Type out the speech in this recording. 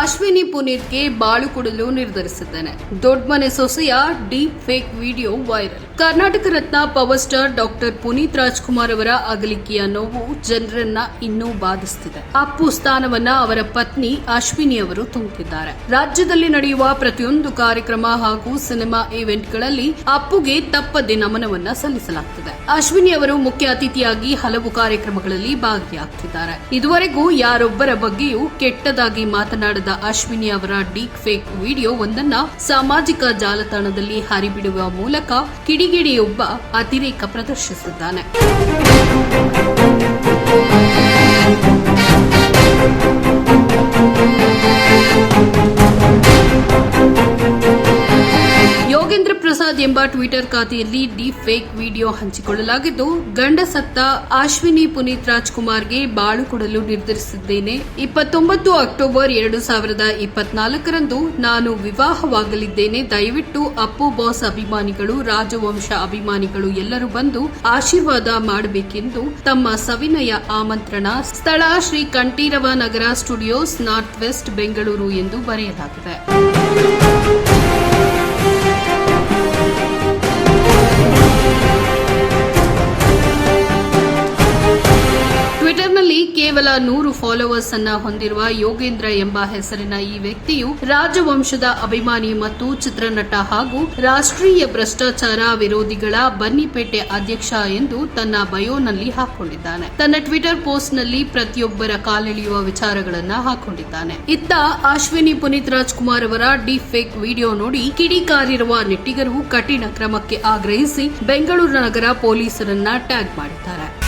ಅಶ್ವಿನಿ ಪುನೀತ್ಗೆ ಬಾಳು ಕೊಡಲು ದೊಡ್ಡ ಮನೆ ಸೊಸೆಯ deep fake video viral. Karnataka Ratna power star doctor Puneeth Rajkumar ಅವರ ಅಗಲಿಕೆಯ ನೋವು ಜನರನ್ನ ಇನ್ನೂ ಬಾಧಿಸುತ್ತಿದೆ ಅಪ್ಪು ಸ್ಥಾನವನ್ನ ಅವರ ಪತ್ನಿ ಅಶ್ವಿನಿ ಅವರು ತುಂಬುತ್ತಿದ್ದಾರೆ ರಾಜ್ಯದಲ್ಲಿ ನಡೆಯುವ ಪ್ರತಿಯೊಂದು ಕಾರ್ಯಕ್ರಮ ಹಾಗೂ ಸಿನಿಮಾ ಇವೆಂಟ್ಗಳಲ್ಲಿ ಅಪ್ಪುಗೆ ತಪ್ಪದೆ ನಮನವನ್ನ ಸಲ್ಲಿಸಲಾಗುತ್ತದೆ ಅಶ್ವಿನಿ ಅವರು ಮುಖ್ಯ ಅತಿಥಿಯಾಗಿ ಹಲವು ಕಾರ್ಯಕ್ರಮಗಳಲ್ಲಿ ಭಾಗಿಯಾಗ್ತಿದ್ದಾರೆ. ಇದುವರೆಗೂ ಯಾರೊಬ್ಬರ ಬಗ್ಗೆಯೂ ಕೆಟ್ಟದಾಗಿ ಮಾತನಾಡದ ಅಶ್ವಿನಿ ಅವರ ಡೀಕ್ ಫೇಕ್ ವಿಡಿಯೋ ಒಂದನ್ನ ಸಾಮಾಜಿಕ ಜಾಲತಾಣದಲ್ಲಿ ಹರಿಬಿಡುವ ಮೂಲಕ ಕಿಡಿಗಿಡಿಯೊಬ್ಬ ಅತಿರೇಕ ಪ್ರದರ್ಶಿಸಿದ್ದಾನೆ. ಪ್ರಸಾದ್ ಎಂಬ ಟ್ವಿಟರ್ ಖಾತೆಯಲ್ಲಿ ಡೀಪ್ ಫೇಕ್ ವಿಡಿಯೋ ಹಂಚಿಕೊಳ್ಳಲಾಗಿದ್ದು ಗಂಡ ಸತ್ತ ಅಶ್ವಿನಿ ಪುನೀತ್ ರಾಜ್ಕುಮಾರ್ಗೆ ಬಾಳು ಕೊಡಲು ನಿರ್ಧರಿಸಿದ್ದೇನೆ. ಇಪ್ಪತ್ತೊಂಬತ್ತು ಅಕ್ಟೋಬರ್ ಎರಡು ಸಾವಿರದ ಇಪ್ಪತ್ನಾಲ್ಕರಂದು ನಾನು ವಿವಾಹವಾಗಲಿದ್ದೇನೆ. ದಯವಿಟ್ಟು ಅಪ್ಪು ಬಾಸ್ ಅಭಿಮಾನಿಗಳು, ರಾಜವಂಶ ಅಭಿಮಾನಿಗಳು ಎಲ್ಲರೂ ಬಂದು ಆಶೀರ್ವಾದ ಮಾಡಬೇಕೆಂದು ತಮ್ಮ ಸವಿನಯ ಆಮಂತ್ರಣ ಸ್ಥಳ Shri Kanteerava Nagar studios north west Bengaluru ಎಂದು ಬರೆಯಲಾಗಿದೆ. ಕೇವಲ ನೂರು ಫಾಲೋವರ್ಸ್ ಅನ್ನ ಹೊಂದಿರುವ ಯೋಗೇಂದ್ರ ಎಂಬ ಹೆಸರಿನ ಈ ವ್ಯಕ್ತಿಯು ರಾಜವಂಶದ ಅಭಿಮಾನಿ ಮತ್ತು ಚಿತ್ರನಟ ಹಾಗೂ ರಾಷ್ಟ್ರೀಯ ಭ್ರಷ್ಟಾಚಾರ ವಿರೋಧಿಗಳ ಬನ್ನಿಪೇಟೆ ಅಧ್ಯಕ್ಷ ಎಂದು ತನ್ನ ಬಯೋನಲ್ಲಿ ಹಾಕೊಂಡಿದ್ದಾನೆ. ತನ್ನ ಟ್ವಿಟರ್ ಪೋಸ್ಟ್ನಲ್ಲಿ ಪ್ರತಿಯೊಬ್ಬರ ಕಾಲೆಳೆಯುವ ವಿಚಾರಗಳನ್ನ ಹಾಕೊಂಡಿದ್ದಾನೆ. ಇತ್ತ ಅಶ್ವಿನಿ ಪುನೀತ್ ರಾಜ್ಕುಮಾರ್ ಅವರ ಡೀಪ್ ಫೇಕ್ ವಿಡಿಯೋ ನೋಡಿ ಕಿಡಿಕಾರಿರುವ ನೆಟ್ಟಿಗರು ಕಠಿಣ ಕ್ರಮಕ್ಕೆ ಆಗ್ರಹಿಸಿ ಬೆಂಗಳೂರು ನಗರ ಪೊಲೀಸರನ್ನ ಟ್ಯಾಗ್ ಮಾಡಿದ್ದಾರೆ.